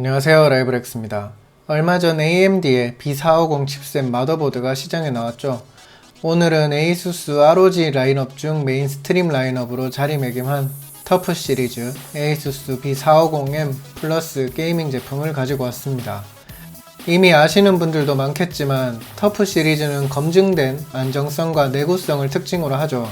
안녕하세요 라이브렉스입니다. 얼마 전 AMD의 B450 칩셋 마더보드가 시장에 나왔죠. 오늘은 ASUS ROG 라인업 중 메인스트림 라인업으로 자리매김한 터프 시리즈 ASUS B450M 플러스 게이밍 제품을 가지고 왔습니다. 이미 아시는 분들도 많겠지만 터프 시리즈는 검증된 안정성과 내구성을 특징으로 하죠.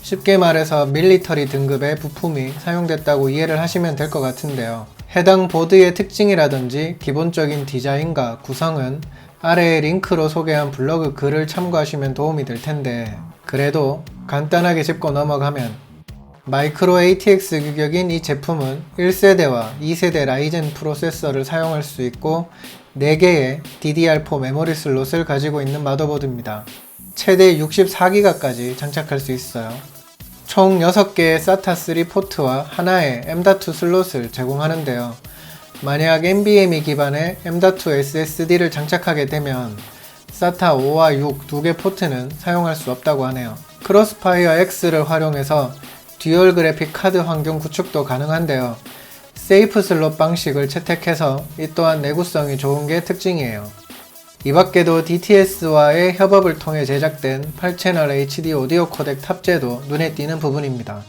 쉽게 말해서 밀리터리 등급의 부품이 사용됐다고 이해를 하시면 될 것 같은데요. 해당 보드의 특징이라든지 기본적인 디자인과 구성은 아래의 링크로 소개한 블로그 글을 참고하시면 도움이 될 텐데 그래도 간단하게 짚고 넘어가면 마이크로 ATX 규격인 이 제품은 1세대와 2세대 라이젠 프로세서를 사용할 수 있고 4개의 DDR4 메모리 슬롯을 가지고 있는 마더보드입니다. 최대 64기가까지 장착할 수 있어요. 총 6개의 SATA3 포트와 하나의 M.2 슬롯을 제공하는데요. 만약 NVMe 기반의 M.2 SSD를 장착하게 되면 SATA 5와 6 두 개 포트는 사용할 수 없다고 하네요. 크로스파이어 X를 활용해서 듀얼 그래픽 카드 환경 구축도 가능한데요. 세이프 슬롯 방식을 채택해서 이 또한 내구성이 좋은 게 특징이에요. 이 밖에도 DTS와의 협업을 통해 제작된 8채널 HD 오디오 코덱 탑재도 눈에 띄는 부분입니다.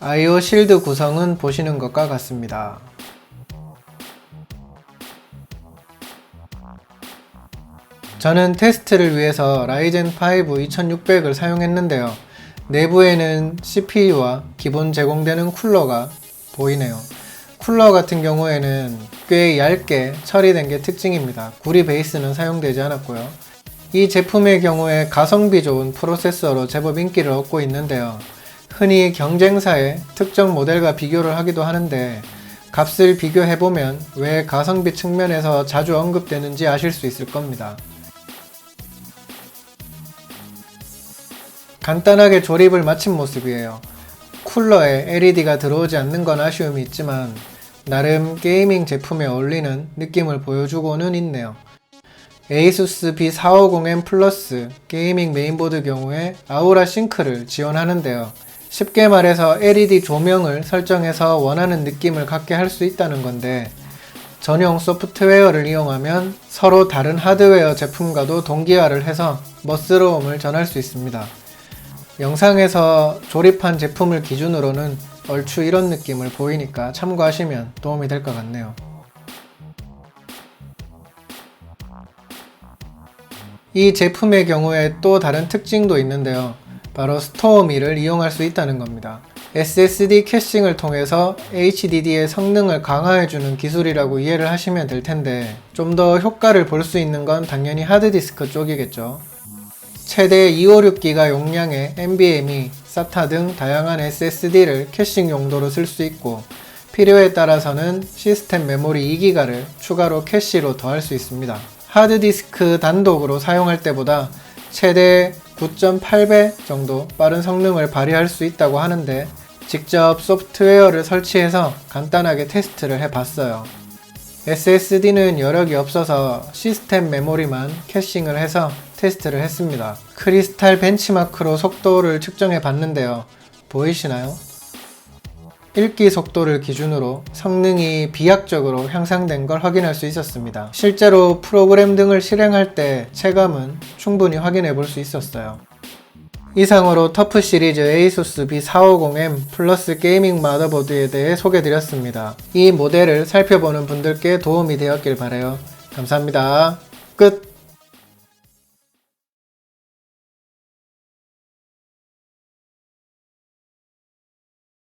IO 실드 구성은 보시는 것과 같습니다. 저는 테스트를 위해서 라이젠 5 2600을 사용했는데요. 내부에는 CPU와 기본 제공되는 쿨러가 보이네요. 쿨러 같은 경우에는 꽤 얇게 처리된 게 특징입니다. 구리 베이스는 사용되지 않았고요. 이 제품의 경우에 가성비 좋은 프로세서로 제법 인기를 얻고 있는데요. 흔히 경쟁사의 특정 모델과 비교를 하기도 하는데 값을 비교해보면 왜 가성비 측면에서 자주 언급되는지 아실 수 있을 겁니다. 간단하게 조립을 마친 모습이에요. 쿨러에 LED가 들어오지 않는 건 아쉬움이 있지만 나름 게이밍 제품에 어울리는 느낌을 보여주고는 있네요. ASUS B450M 플러스 게이밍 메인보드 경우에 아우라 싱크를 지원하는데요. 쉽게 말해서 LED 조명을 설정해서 원하는 느낌을 갖게 할 수 있다는 건데 전용 소프트웨어를 이용하면 서로 다른 하드웨어 제품과도 동기화를 해서 멋스러움을 전할 수 있습니다. 영상에서 조립한 제품을 기준으로는 얼추 이런 느낌을 보이니까 참고하시면 도움이 될 것 같네요. 이 제품의 경우에 또 다른 특징도 있는데요. 바로 스토어미를 이용할 수 있다는 겁니다. SSD 캐싱을 통해서 HDD의 성능을 강화해주는 기술이라고 이해를 하시면 될 텐데 좀 더 효과를 볼 수 있는 건 당연히 하드디스크 쪽이겠죠. 최대 256기가 용량의 NVMe, SATA 등 다양한 SSD를 캐싱 용도로 쓸 수 있고 필요에 따라서는 시스템 메모리 2기가를 추가로 캐시로 더할 수 있습니다. 하드디스크 단독으로 사용할 때보다 최대 9.8배 정도 빠른 성능을 발휘할 수 있다고 하는데 직접 소프트웨어를 설치해서 간단하게 테스트를 해봤어요. SSD는 여력이 없어서 시스템 메모리만 캐싱을 해서 테스트를 했습니다. 크리스탈 벤치마크로 속도를 측정해 봤는데요. 보이시나요? 읽기 속도를 기준으로 성능이 비약적으로 향상된 걸 확인할 수 있었습니다. 실제로 프로그램 등을 실행할 때 체감은 충분히 확인해 볼 수 있었어요. 이상으로 터프 시리즈 ASUS B450M 플러스 게이밍 마더보드에 대해 소개드렸습니다. 이 모델을 살펴보는 분들께 도움이 되었길 바래요. 감사합니다. 끝!